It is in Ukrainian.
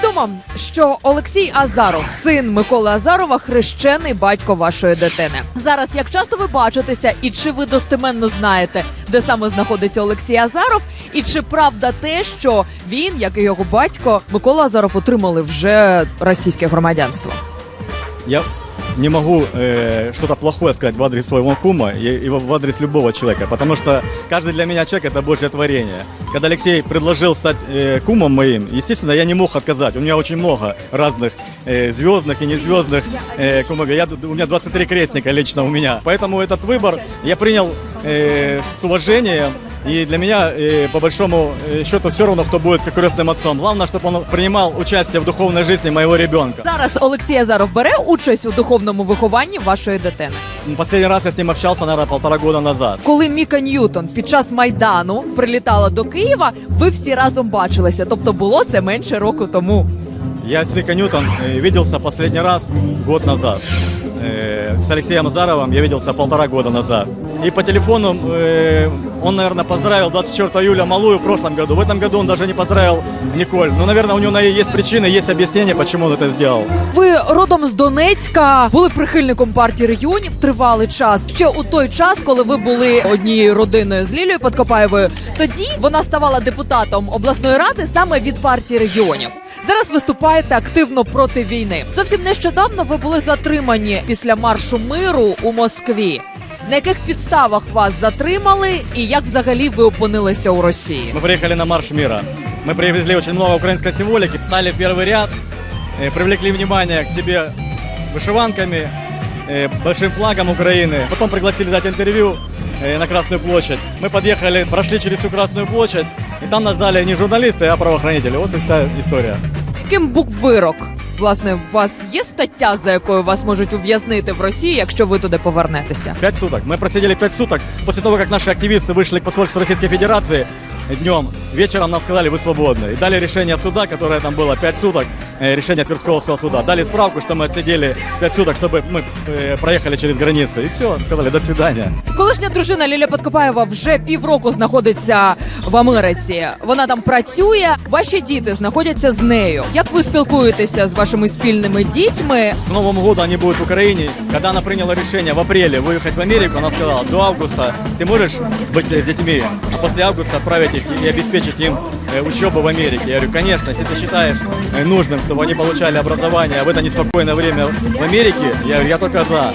Відомо, що Олексій Азаров, син Миколи Азарова, хрещений батько вашої дитини. Зараз як часто ви бачитеся, і чи ви достеменно знаєте, де саме знаходиться Олексій Азаров, і чи правда те, що він, як і його батько, Микола Азаров отримали вже російське громадянство? Я не могу э, что-то плохое сказать в адрес своего кума и, и в адрес любого человека, потому что каждый для меня человек это Божье творение. Когда Алексей предложил стать э, кумом моим, естественно, я не мог отказать. У меня очень много разных э, звездных и незвездных э, кумов. Я, у меня 23 крестника лично у меня. Поэтому этот выбор я принял э, с уважением. И для меня, э, по большому э, счету, все равно, кто будет крестным отцом. Главное, чтобы он принимал участие в духовной жизни моего ребенка. Зараз Олексій Азаров бере участь у духовному вихованні вашої дитини. Последний раз я с ним общался, наверное, полтора года назад. Коли Міка Ньютон під час майдану прилітала до Києва, ви всі разом бачилися. Тобто було це менше року тому. Я с Микой Ньютон э, виделся последний раз год назад. Э, С Алексеем Азаровым я виделся полтора года назад. И по телефону э, он, наверное, поздравил 24 июля Малую в прошлом году. В этом году он даже не поздравил Николь. Ну, наверное, у него на- есть причины, есть объяснение, почему он это сделал. Ви родом з Донецька, були прихильником партії регіонів тривалий час. Ще у той час, коли ви були однією родиною з Лілією Подкопаєвою, тоді вона ставала депутатом обласної ради саме від партії регіонів. Зараз виступаєте активно проти війни. Зовсім нещодавно ви були затримані після маршу миру у Москві. На яких підставах вас затримали, і як взагалі ви опинилися у Росії? Мы приехали на Марш мира. Мы привезли очень много украинской символики, стали в первый ряд, э, привлекли внимание к себе вышиванками, э, большим флагом Украины. Потом пригласили дать интервью э, на Красную площадь. Мы подъехали, прошли через всю Красную площадь, и там нас ждали не журналисты, а правоохранители. Вот и вся история. яким був вирок? Власне, у вас є стаття, за якою вас можуть ув'язнити в Росії, якщо ви туди повернетеся? Пять суток. Мы просидели пять суток. После того, как наши активисты вышли к посольству Российской Федерации днем, вечером нам сказали, вы свободны. И дали решение суда, которое там было 5 суток, э, решение Тверского суда. Дали справку, что мы отсидели 5 суток, чтобы мы э, проехали через границы. И все, сказали, до свидания. Колишня дружина Лілія Подкопаєва вже півроку знаходиться в Америці. Вона там працює. Ваші діти знаходяться з нею. Як ви спілкуєтеся з вашими спільними дітьми? К Новому году они будут в Украине. Когда она приняла решение в апреле выехать в Америку, она сказала, до августа ты можешь быть с детьми, а после августа отправить их и обеспечить им э, учебу в Америке. Я говорю, конечно, если ты считаешь э, нужным, чтобы они получали образование в это неспокойное время в Америке, я говорю, я только за.